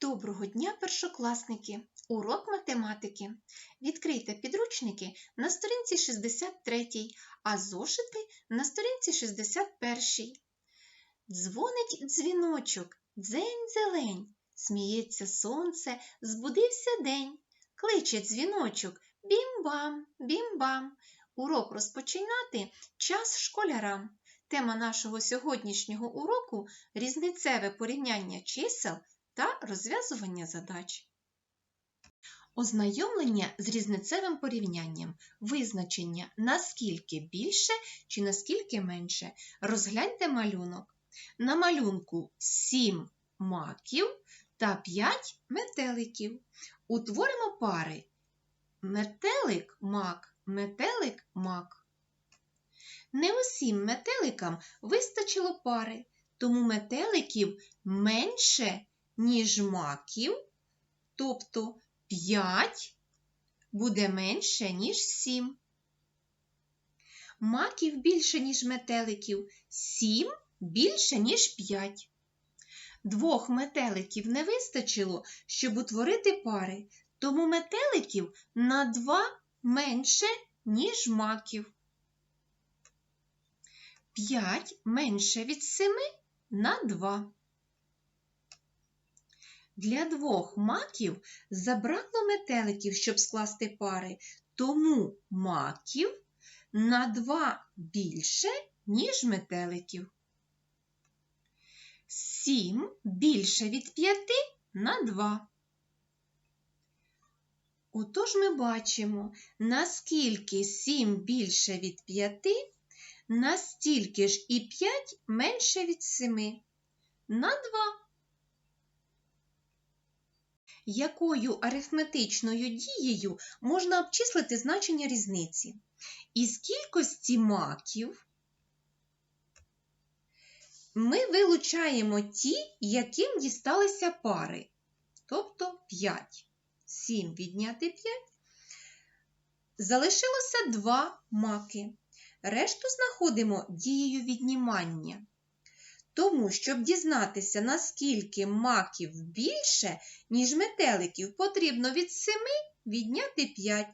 Доброго дня, першокласники! Урок математики. Відкрийте підручники на сторінці 63, а зошити на сторінці 61. Дзвонить дзвіночок, дзень зелень, сміється сонце, збудився день. Кличе дзвіночок, бім-бам, бім-бам. Урок розпочинати час школярам. Тема нашого сьогоднішнього уроку різницеве порівняння чисел та розв'язування задач. Ознайомлення з різницевим порівнянням, визначення наскільки більше чи наскільки менше. Розгляньте малюнок. На малюнку 7 маків та 5 метеликів. Утворимо пари метелик-мак, метелик-мак. Не усім метеликам вистачило пари, тому метеликів менше, ніж маків, тобто 5 буде менше, ніж 7. Маків більше, ніж метеликів, 7 більше, ніж 5. Двох метеликів не вистачило, щоб утворити пари, тому метеликів на 2 менше, ніж маків. 5 менше від 7 на 2. Для двох маків забракло метеликів, щоб скласти пари, тому маків на 2 більше, ніж метеликів. 7 більше від 5 на 2. Отож ми бачимо, наскільки 7 більше від 5, настільки ж і 5 менше від 7 на 2. Якою арифметичною дією можна обчислити значення різниці? Із кількості маків ми вилучаємо ті, яким дісталися пари, тобто 5. 7 відняти 5. Залишилося 2 маки. Решту знаходимо дією віднімання. Тому, щоб дізнатися, наскільки маків більше, ніж метеликів, потрібно від 7 відняти 5.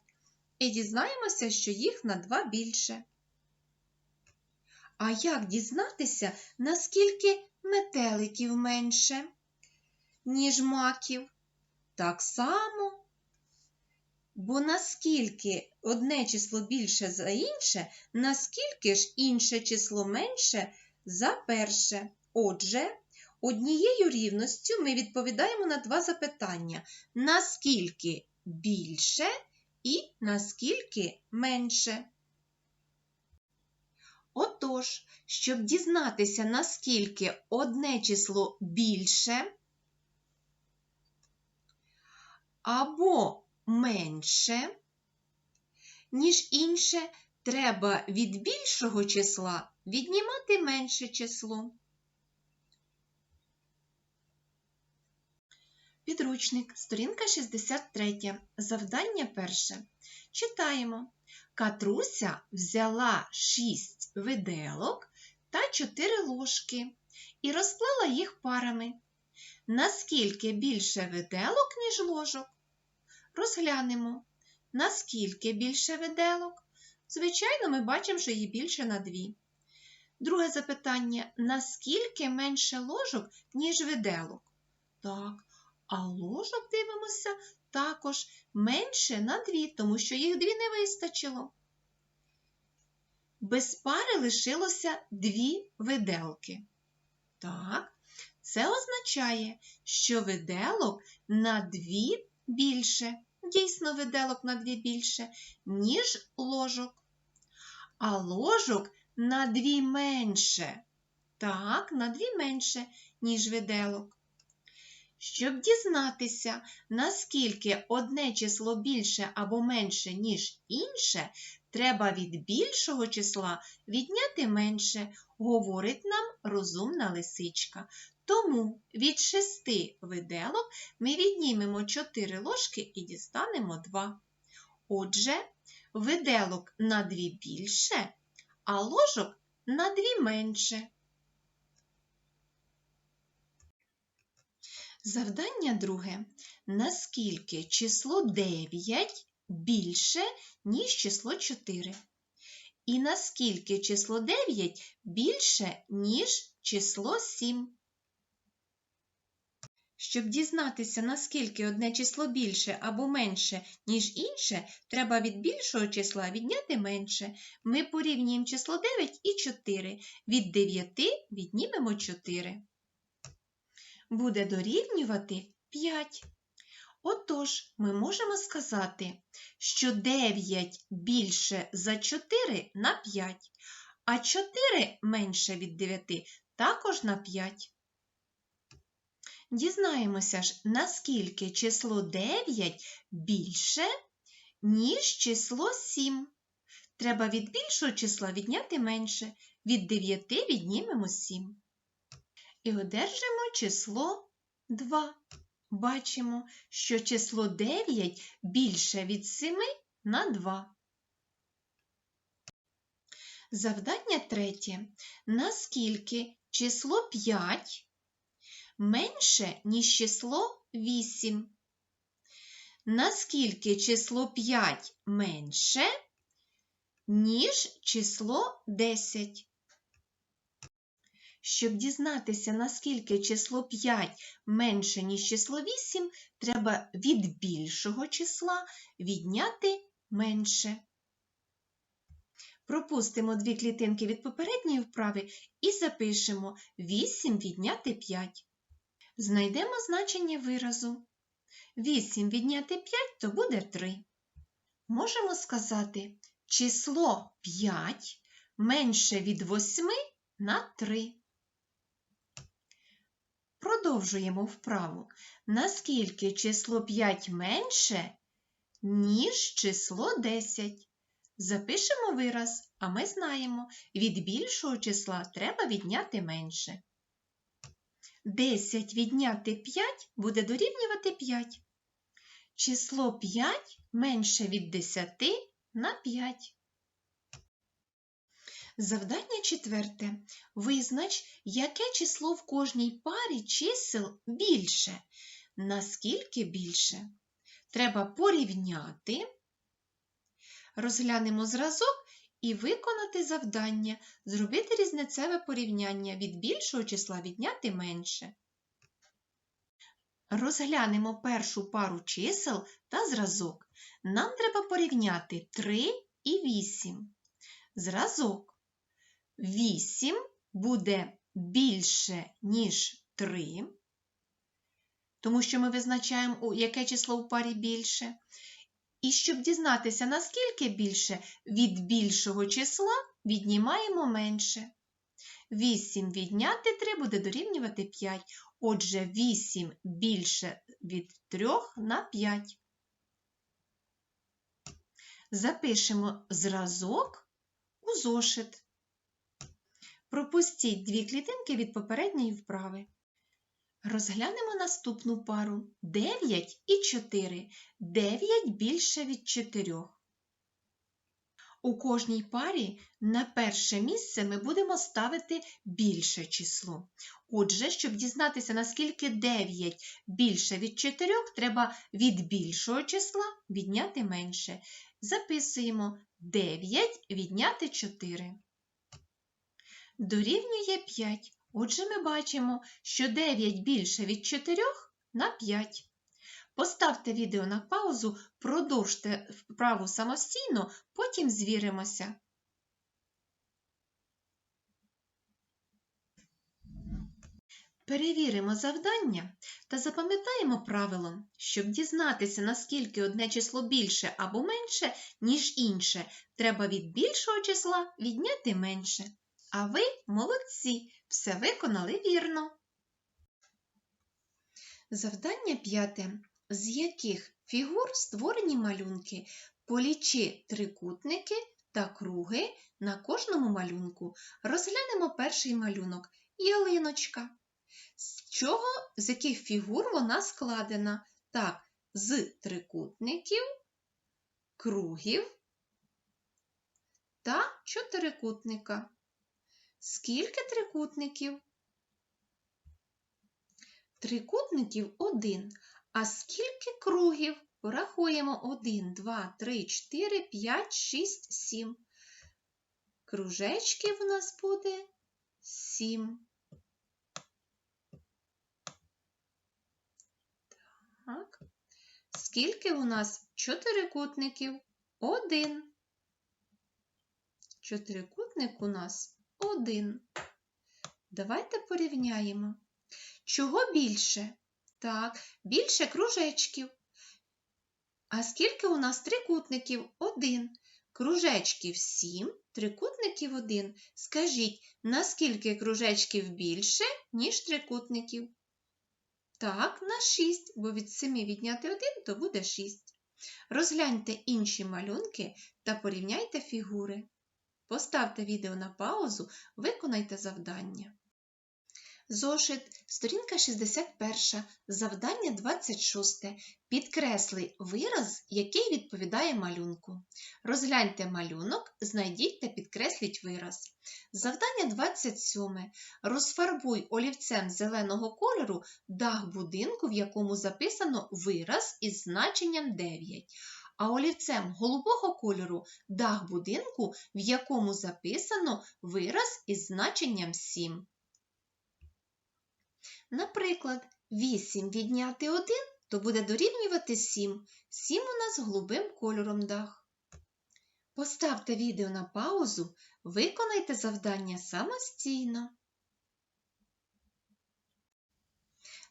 І дізнаємося, що їх на 2 більше. А як дізнатися, наскільки метеликів менше, ніж маків? Так само. Бо наскільки одне число більше за інше, наскільки ж інше число менше за перше. Отже, однією рівністю ми відповідаємо на два запитання: наскільки більше і наскільки менше. Отож, щоб дізнатися, наскільки одне число більше або менше, ніж інше, треба від більшого числа віднімати менше число. Підручник, сторінка 63. Завдання перше. Читаємо. Катруся взяла 6 виделок та 4 ложки і розклала їх парами. Наскільки більше виделок, ніж ложок? Розглянемо. Наскільки більше виделок? Звичайно, ми бачимо, що їх більше на 2. Друге запитання: наскільки менше ложок, ніж виделок? Так, а ложок дивимося також менше на 2, тому що їх 2 не вистачило. Без пари лишилося 2 виделки. Так, це означає, що виделок на 2 більше. Дійсно, виделок на 2 більше, ніж ложок. А ложок на 2 менше. Так, на 2 менше, ніж виделок. Щоб дізнатися, наскільки одне число більше або менше, ніж інше, треба від більшого числа відняти менше, говорить нам розумна лисичка. Тому від шести виделок ми віднімемо 4 ложки і дістанемо 2. Отже, виделок на 2 більше, а ложок на 2 менше. Завдання друге. Наскільки число 9 більше, ніж число 4? І наскільки число 9 більше, ніж число 7? Щоб дізнатися, наскільки одне число більше або менше, ніж інше, треба від більшого числа відняти менше. Ми порівнюємо число 9 і 4. Від 9 віднімемо 4. Буде дорівнювати 5. Отож, ми можемо сказати, що 9 більше за 4 на 5, а 4 менше від 9 також на 5. Дізнаємося ж, наскільки число 9 більше, ніж число 7. Треба від більшого числа відняти менше. Від 9 віднімемо 7. І одержимо число 2. Бачимо, що число 9 більше від 7 на 2. Завдання третє. Наскільки число 5 менше, ніж число 8? Наскільки число 5 менше, ніж число 10? Щоб дізнатися, наскільки число 5 менше, ніж число 8, треба від більшого числа відняти менше. Пропустимо дві клітинки від попередньої вправи і запишемо 8 відняти 5. Знайдемо значення виразу. 8 відняти 5 то буде 3. Можемо сказати, число 5 менше від 8 на 3. Продовжуємо вправу. Наскільки число 5 менше, ніж число 10? Запишемо вираз, а ми знаємо, від більшого числа треба відняти менше. 10 відняти 5 буде дорівнювати 5. Число 5 менше від 10 на 5. Завдання четверте. Визнач, яке число в кожній парі чисел більше. Наскільки більше? Треба порівняти. Розглянемо зразок і виконати завдання, зробити різницеве порівняння від більшого числа відняти менше. Розглянемо першу пару чисел та зразок. Нам треба порівняти 3 і 8. Зразок. 8 буде більше, ніж 3, тому що ми визначаємо, яке число в парі більше. І щоб дізнатися, наскільки більше, від більшого числа віднімаємо менше. 8 відняти 3 буде дорівнювати 5. Отже, 8 більше від 3 на 5. Запишемо зразок у зошит. Пропустіть дві клітинки від попередньої вправи. Розглянемо наступну пару 9 і 4. 9 більше від 4. У кожній парі на перше місце ми будемо ставити більше число. Отже, щоб дізнатися, наскільки 9 більше від 4, треба від більшого числа відняти менше. Записуємо 9 відняти 4 дорівнює 5. Отже, ми бачимо, що 9 більше від 4 на 5. Поставте відео на паузу, продовжте вправу самостійно, потім звіримося. Перевіримо завдання та запам'ятаємо правило, щоб дізнатися, наскільки одне число більше або менше, ніж інше, треба від більшого числа відняти менше. А ви молодці, все виконали вірно. Завдання п'яте. З яких фігур створені малюнки? Полічи трикутники та круги на кожному малюнку. Розглянемо перший малюнок ялиночка. З чого, з яких фігур вона складена? Так, з трикутників, кругів та чотирикутника. Скільки трикутників? трикутників 1. А скільки кругів? Порахуємо 1, 2, 3, 4, 5, 6, 7. Кружечків у нас буде 7. Так. Скільки у нас чотирикутників? Один. Чотирикутник у нас один. Давайте порівняємо. Чого більше? Так, більше кружечків. А скільки у нас трикутників? Один. Кружечків 7, трикутників 1. Скажіть, наскільки кружечків більше, ніж трикутників? Так, на 6, бо від 7 відняти 1, то буде 6. Розгляньте інші малюнки та порівняйте фігури. Поставте відео на паузу, виконайте завдання. Зошит, сторінка 61, завдання 26. Підкресли вираз, який відповідає малюнку. Розгляньте малюнок, знайдіть та підкресліть вираз. Завдання 27. Розфарбуй олівцем зеленого кольору дах будинку, в якому записано вираз із значенням 9. А олівцем голубого кольору дах будинку, в якому записано вираз із значенням 7. Наприклад, 8 відняти 1, то буде дорівнювати 7. 7 у нас голубим кольором дах. Поставте відео на паузу, виконайте завдання самостійно.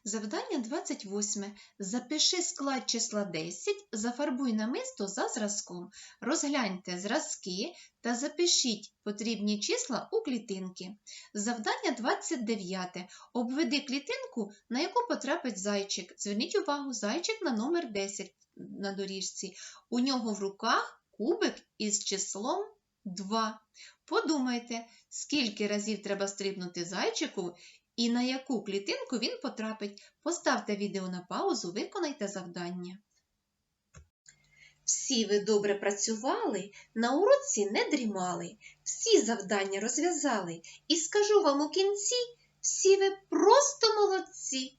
Завдання 28. Запиши склад числа 10, зафарбуй намисто за зразком. Розгляньте зразки та запишіть потрібні числа у клітинки. Завдання 29. Обведи клітинку, на яку потрапить зайчик. Зверніть увагу, зайчик на номер 10 на доріжці. У нього в руках кубик із числом 2. Подумайте, скільки разів треба стрибнути зайчику і на яку клітинку він потрапить. Поставте відео на паузу, виконайте завдання. Всі ви добре працювали, на уроці не дрімали, всі завдання розв'язали. І скажу вам у кінці, всі ви просто молодці.